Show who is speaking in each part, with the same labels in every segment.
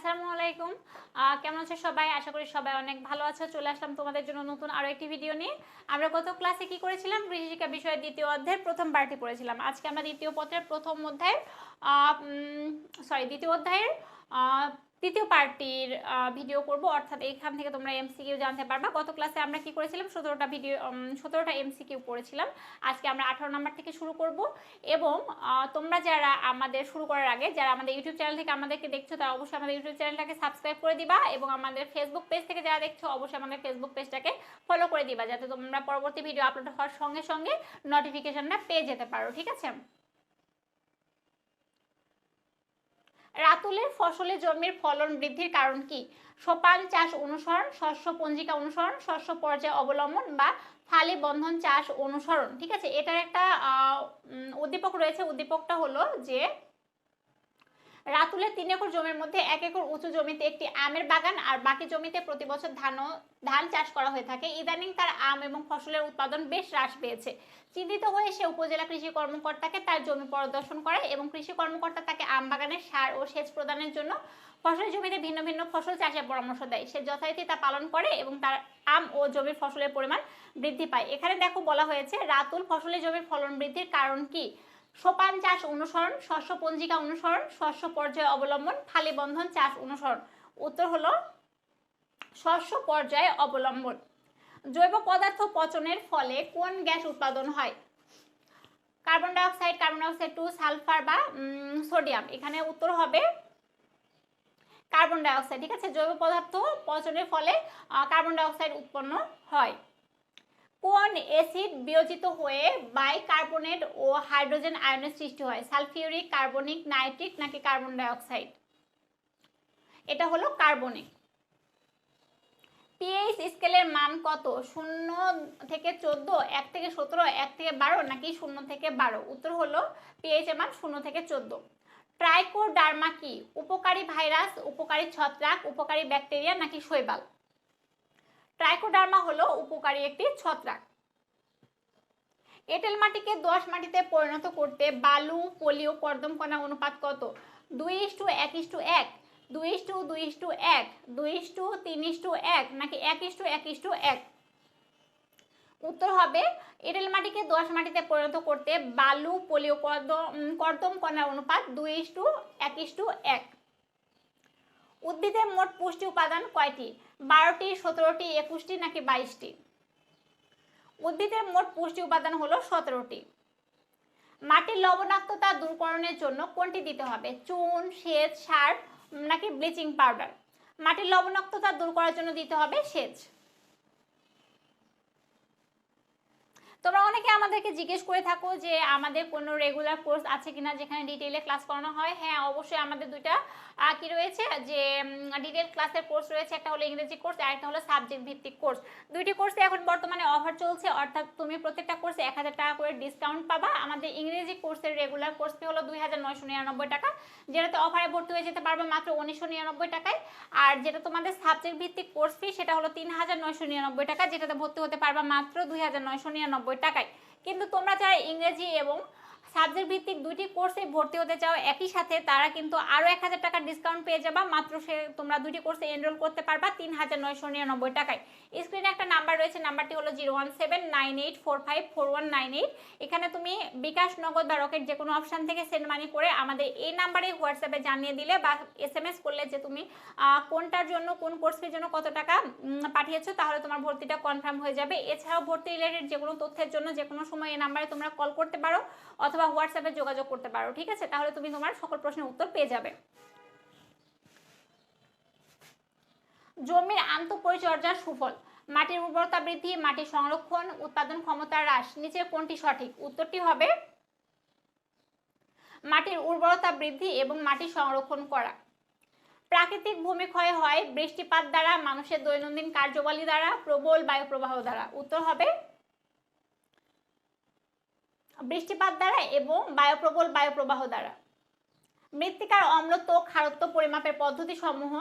Speaker 1: আসসালামু আলাইকুম। কেমন আছে সবাই? আশা করি সবাই অনেক ভালো আছে। চলে আসলাম তোমাদের জন্য নতুন আরও একটি ভিডিও নিয়ে। আমরা গত ক্লাসে কি করেছিলাম? কৃষিশিক্ষা বিষয়ে দ্বিতীয় অধ্যায়ের প্রথম পার্টি পড়েছিলাম। আজকে আমরা দ্বিতীয় পত্রের প্রথম অধ্যায়ের সরি দ্বিতীয় অধ্যায়ের তৃতীয় পার্টির ভিডিও করব। অর্থাৎ এখান থেকে তোমরা এমসিকিউ জানতে পারবা। গত ক্লাসে আমরা কি করেছিলাম? সতেরোটা ভিডিও সতেরোটা এমসিকিউ করেছিলাম আজকে আমরা আঠারো নাম্বার থেকে শুরু করব এবং তোমরা যারা আমাদের শুরু করার আগে, যারা আমাদের ইউটিউব চ্যানেল থেকে আমাদেরকে দেখছ, তারা অবশ্যই আমাদের ইউটিউব চ্যানেলটাকে সাবস্ক্রাইব করে দিবা এবং আমাদের ফেসবুক পেজ থেকে যারা দেখছ, অবশ্যই আমাদের ফেসবুক পেজটাকে ফলো করে দিবা, যাতে তোমরা পরবর্তী ভিডিও আপলোড হওয়ার সঙ্গে সঙ্গে নোটিফিকেশনটা পেয়ে যেতে পারো, ঠিক আছে? রাতুলের ফসলে জমির ফলন বৃদ্ধির কারণ কি? সোপান চাষ অনুসরণ, শস্য পঞ্জিকা অনুসরণ, শস্য পর্যায় অবলম্বন বা ফালি বন্ধন চাষ অনুসরণ। ঠিক আছে? এটার একটা উদ্দীপক রয়েছে। উদ্দীপকটা হলো যে রাতুলের তিন একর জমির মধ্যে এক একর উঁচু জমিতে একটি আমের বাগান আর বাকি জমিতে প্রতি বছর ধান ও ধান চাষ করা হয়ে থাকে। ইদানিং তার আম এবং ফসলের উৎপাদন বেশ হ্রাস পেয়েছে। চিন্তিত হয়ে সে উপজেলা কৃষি কর্মকর্তাকে তার জমি পরিদর্শন করে এবং কৃষি কর্মকর্তা তাকে আম বাগানের সার ও সেচ প্রদানের জন্য ফসলের জমিতে ভিন্ন ভিন্ন ফসল চাষের পরামর্শ দেয়। সে যথারীতি তা পালন করে এবং তার আম ও জমির ফসলের পরিমাণ বৃদ্ধি পায়। এখানে দেখো বলা হয়েছে, রাতুল ফসলের জমির ফলন বৃদ্ধির কারণ কি? সোপান চাষ অনুসরণ, শস্য পঞ্জিকা অনুসরণ, শস্য পর্যায় অবলম্বন, ফালি বন্ধন চাষ অনুসরণ। উত্তর হলো শস্য পর্যায়ে অবলম্বন। জৈব পদার্থ পচনের ফলে কোন গ্যাস উৎপাদন হয়? Carbon dioxide carbon dioxide two sulphur বা সোডিয়াম এখানে উত্তর হবে কার্বন ডাইঅক্সাইড ঠিক আছে? জৈব পদার্থ পচনের ফলে কার্বন ডাইঅক্সাইড উৎপন্ন হয়। কোন অ্যাসিড বিয়োজিত হয়ে বাইকার্বনেট ও হাইড্রোজেন আয়নের সৃষ্টি হয়? সালফিউরিক, কার্বনিক, নাইট্রিক নাকি কার্বন ডাইঅক্সাইড? এটা হলো কার্বনিক। পিএইচ স্কেলের মান কত? শূন্য থেকে চোদ্দ, এক থেকে সতেরো, এক থেকে বারো নাকি শূন্য থেকে বারো? উত্তর হলো পিএইচ এর মান শূন্য থেকে চোদ্দ। ট্রাইকোডার্মা কি? উপকারী ভাইরাস, উপকারী ছত্রাক, উপকারী ব্যাকটেরিয়া নাকি শৈবাল? ট্রাইকোডার্মা হলো উপকারী একটি ছত্রাক এঁটেল মাটিকে দোআঁশ মাটিতে পরিণত করতে বালু পলিও কর্দম কণা অনুপাত কত দুই ইস্টু এক ইস্টু এক দুই ইস্টু দুই ইস্টু এক দুই ইস্টু তিন ইস্টু এক নাকি এক ইস্টু এক ইস্টু এক উত্তর হবে এঁটেল মাটিকে দোআঁশ মাটিতে পরিণত করতে বালু কর্দম উম, কর্দম কণার অনুপাত দুই ইস্টু এক ইস্টু এক উদ্ভিদের মোট পুষ্টি উপাদান কয়টি? বারোটি, সতেরোটি, একুশটি নাকি বাইশটি? উদ্ভিদের মোট পুষ্টি উপাদান হলো সতেরোটি। মাটির লবণাক্ততা দূরকরণের জন্য কোনটি দিতে হবে? চুন, সেচ, সার নাকি ব্লিচিং পাউডার? মাটির লবণাক্ততা দূর করার জন্য দিতে হবে সেচ। তোমরা অনেকে আমাদেরকে জিজ্ঞেস করে থাকো যে আমাদের কোনো রেগুলার কোর্স আছে কিনা যেখানে ডিটেইলে ক্লাস করানো হয়। হ্যাঁ অবশ্যই আমাদের দুইটা কি রয়েছে? যে ডিটেল ক্লাসের কোর্স রয়েছে, একটা হলো ইংরেজি কোর্স আর একটা হলো সাবজেক্ট ভিত্তিক কোর্স দুইটি কোর্সে এখন বর্তমানে অফার চলছে, অর্থাৎ তুমি প্রত্যেকটা কোর্সে এক হাজার টাকা করে ডিসকাউন্ট পাবা। আমাদের ইংরেজি কোর্সের রেগুলার কোর্স ফি হলো দুই হাজার নয়শো নিরানব্বই টাকা, যেটাতে অফারে ভর্তি হয়ে যেতে পারবে মাত্র উনিশশো নিরানব্বই টাকায়। আর যেটা তোমাদের সাবজেক্ট ভিত্তিক কোর্স ফি সেটা হলো তিন হাজার নয়শো নিরানব্বই টাকা, যেটাতে ভর্তি হতে পারবে মাত্র দুই হাজার নয়শো নিরানব্বই টাকায়। কিন্তু তোমরা যারা ইংরেজি এবং সাবজেক্ট ভিত্তিক দুইটি কোর্সে ভর্তি হতে চাও, একই সাথে তারা কিন্তু আরও এক হাজার টাকার ডিসকাউন্ট পেয়ে যাবা। মাত্র সে তোমরা দুইটি কোর্সে এনরোল করতে পারবা তিন হাজার নয়শো নিরানব্বই টাকায়। স্ক্রিনে একটা নাম্বার রয়েছে, নাম্বারটি হলো zero one seven nine eight four five four one nine eight. এখানে তুমি বিকাশ, নগদ বা রকেট যে কোনো অপশান থেকে সেন্ড মানি করে আমাদের এই নাম্বারে হোয়াটসঅ্যাপে জানিয়ে দিলে বা এস এম এস করলে যে তুমি কোনটার জন্য, কোন কোর্সের জন্য কত টাকা পাঠিয়েছো, তাহলে তোমার ভর্তিটা কনফার্ম হয়ে যাবে। এছাড়াও ভর্তি রিলেটেড যে কোনো তথ্যের জন্য যে কোনো সময় এই নাম্বারে তোমরা কল করতে পারো। অথবা হোয়াটসঅ্যাপে যোগাযোগ করতে পারো, ঠিক আছে? তাহলে তুমি তোমার সকল প্রশ্নের উত্তর পেয়ে যাবে। জমির আন্তঃপরিচর্যার সুফল, মাটির উর্বরতা বৃদ্ধি, মাটির সংরক্ষণ, উৎপাদন ক্ষমতা হ্রাস, নিচের কোনটি সঠিক? উত্তরটি হবে মাটির উর্বরতা বৃদ্ধি এবং মাটি সংরক্ষণ করা। প্রাকৃতিক ভূমিক্ষয় হয় বৃষ্টিপাত দ্বারা, মানুষের দৈনন্দিন কার্যবলী দ্বারা, প্রবল বায়ু প্রবাহ দ্বারা। উত্তর হবে বৃষ্টিপাত দ্বারা এবং বায়ুপ্রবল বায়ু প্রবাহ দ্বারা। মৃত্তিকার অম্লত্ব খারত্ব পরিমাপের পদ্ধতি সমূহ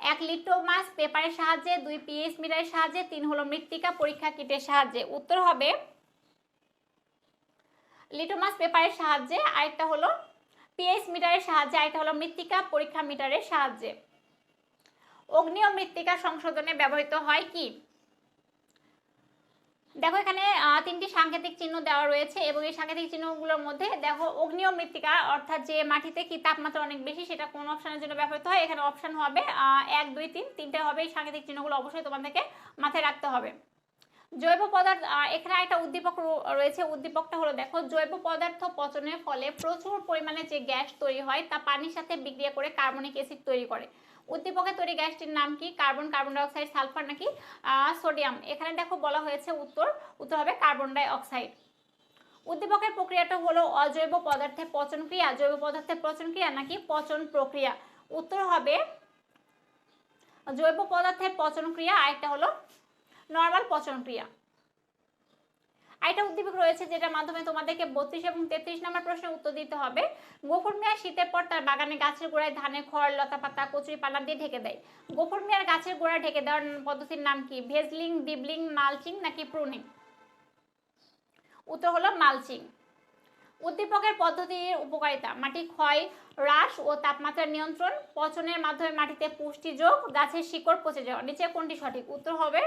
Speaker 1: এক লিটোমাস পেপারের সাহায্যে, দুই পিএস মিটারের সাহায্যে, তিন হলো মৃত্তিকা পরীক্ষা কিটের সাহায্যে। উত্তর হবে লিটোমাস পেপারের সাহায্যে, আরেকটা হলো পিএস মিটারের সাহায্যে, আরেকটা হলো মৃত্তিকা পরীক্ষা মিটারের সাহায্যে। অগ্নি ও মৃত্তিকা সংশোধনে ব্যবহৃত হয় কি? দেখো এখানে তিনটি সাংকেতিক চিহ্ন দেওয়া রয়েছে এবং এই সাংকেতিক চিহ্নগুলোর মধ্যে দেখো অগ্নি ও মৃত্তিকা, অর্থাৎ যে মাটিতে কি তাপমাত্রা অনেক বেশি সেটা কোন অপশনের জন্য ব্যবহৃত হয়? এখানে অপশন হবে এক, দুই, তিন, তিনটে হবে এই সাংকেতিক চিহ্নগুলো অবশ্যই তোমাদেরকে মাথায় রাখতে হবে। জৈব পদার্থ এখানে একটা উদ্দীপক রয়েছে, উদ্দীপকটা হলো দেখো জৈব পদার্থ পচনের ফলে প্রচুর পরিমাণে যে গ্যাস তৈরি হয় তা পানির সাথে বিক্রিয়া করে কার্বনিক অ্যাসিড তৈরি করে। উদ্দীপকে তৈরি গ্যাসটির নাম কি? Carbon carbon dioxide sulphur নাকি? সোডিয়াম। এখানে দেখো বলা হয়েছে উত্তর। উত্তর হবে কার্বন ডাই অক্সাইড উদ্দীপকের প্রক্রিয়াটা হলো অজৈব পদার্থের পচন ক্রিয়া। জৈব পদার্থের পচন ক্রিয়া নাকি পচন প্রক্রিয়া? উত্তর হবে জৈব পদার্থের পচন ক্রিয়া। আরেকটা হলো নর্মাল পচন ক্রিয়া। আরেকটা উদ্দীপক রয়েছে যেটার মাধ্যমে তোমাদেরকে বত্রিশ এবং তেত্রিশ নম্বর প্রশ্নের উত্তর দিতে হবে। গোফর মিয়া শীতের পর তার বাগানে গাছের গোড়ায় ধানের খড়, লতা পাতা, কচুরি পানা দিয়ে ঢেকে দেয়। গোফর মিয়ার গাছের গোড়া ঢেকে দেওয়ার পদ্ধতির নাম কি? ভেজলিং, ডিবলিং, মালচিং নাকি প্রুনিং? উত্তর হলো মালচিং। উদ্দীপকের পদ্ধতির উপকারিতা, মাটি ক্ষয়, হ্রাস ও তাপমাত্রা নিয়ন্ত্রণ, পচনের মাধ্যমে মাটিতে পুষ্টি যোগ গাছের শিকড় পচে যাওয়া। নিচে কোনটি সঠিক? উত্তর হবে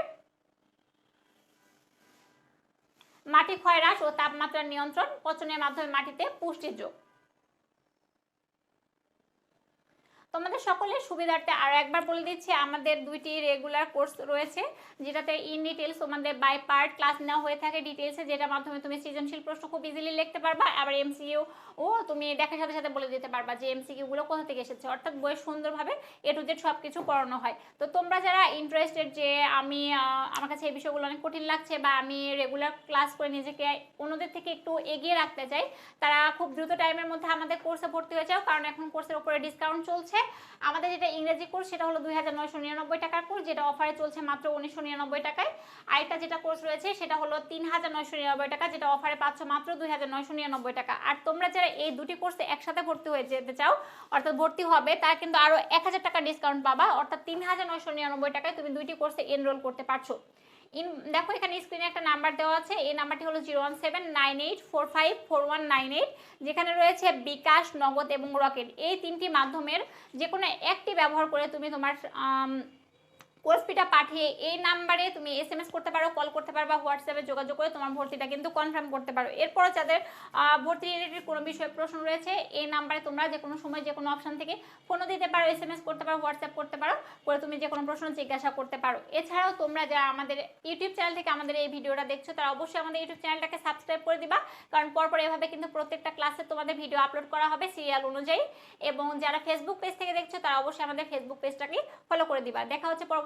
Speaker 1: মাটি ক্ষয় হ্রাস ও তাপমাত্রা নিয়ন্ত্রণ পচনের মাধ্যমে মাটিতে পুষ্টি যোগ। তোমাদের সকলের সুবিধার্থে আরও একবার বলে দিচ্ছি, আমাদের দুইটি রেগুলার কোর্স রয়েছে, যেটাতে ইন ডিটেলস তোমাদের বাই পার্ট ক্লাস নেওয়া হয়ে থাকে ডিটেলসে যেটার মাধ্যমে তুমি সৃজনশীল প্রশ্ন খুব ইজিলি লিখতে পারবা, আবার এমসিকিউ ও তুমি দেখার সাথে সাথে বলে দিতে পারবা যে এমসিকিউ গুলো কোথা থেকে এসেছে। অর্থাৎ বই সুন্দরভাবে এ টু জেড সব কিছু করানো হয়। তো তোমরা যারা ইন্টারেস্টেড যে আমি আমার কাছে এই বিষয়গুলো অনেক কঠিন লাগছে বা আমি রেগুলার ক্লাস করে নিজেকে অন্যদের থেকে একটু এগিয়ে রাখতে চাই, তারা খুব দ্রুত টাইমের মধ্যে আমাদের কোর্সে ভর্তি হয়ে যাও, কারণ এখন কোর্সের উপরে ডিসকাউন্ট চলছে। আমাদের যেটা ইংরেজি কোর্স সেটা হলো দুই নিরানব্বই টাকার কোর্স, যেটা অফারে চলছে মাত্র উনিশশো নিরানব্বই টাকায়। আরেকটা যেটা কোর্স রয়েছে সেটা হলো তিন হাজার নয়শো নিরানব্বই টাকা, যেটা অফারে পাচ্ছ মাত্র দুই হাজার নয়শো নিরানব্বই টাকা। আর তোমরা যারা এই দুটি কোর্সে একসাথে ভর্তি হয়ে যেতে চাও, অর্থাৎ ভর্তি হবে, তার কিন্তু আরও এক হাজার টাকা ডিসকাউন্ট পাবা, অর্থাৎ তিন হাজার নয়শো নিরানব্বই টাকায় তুমি দুইটি কোর্সে এনরোল করতে পারছ। ইন, দেখো এখানে স্ক্রিনে একটা নাম্বার দেওয়া আছে, এই নাম্বারটি হলো zero one seven nine eight four five four one nine eight যেখানে রয়েছে বিকাশ, নগদ এবং রকেট। এই তিনটি মাধ্যমের যে কোনো একটি ব্যবহার করে তুমি তোমার আম, কোর্স ফিটা পাঠিয়ে এই নাম্বারে তুমি এস এম এস করতে পারো কল করতে পারো বা হোয়াটসঅ্যাপে যোগাযোগ করে তোমার ভর্তিটা কিন্তু কনফার্ম করতে পারো। এরপরও যাদের ভর্তি রিলেটেড কোনো বিষয়ে প্রশ্ন রয়েছে এই নাম্বারে তোমরা যে কোনো সময় যে কোনো অপশন থেকে ফোনও দিতে পারো এস এম এস করতে পারো হোয়াটসঅ্যাপ করতে পারো করে তুমি যে কোনো প্রশ্ন জিজ্ঞাসা করতে পারো। এছাড়াও তোমরা যারা আমাদের ইউটিউব চ্যানেল থেকে আমাদের এই ভিডিওটা দেখছ তারা অবশ্যই আমাদের ইউটিউব চ্যানেলটাকে সাবস্ক্রাইব করে দিবা কারণ পরপর এভাবে কিন্তু প্রত্যেকটা ক্লাসে তোমাদের ভিডিও আপলোড করা হবে সিরিয়াল অনুযায়ী। এবং যারা ফেসবুক পেজ থেকে দেখছ তারা অবশ্যই আমাদের ফেসবুক পেজটাকে ফলো করে দিবা। দেখা হচ্ছে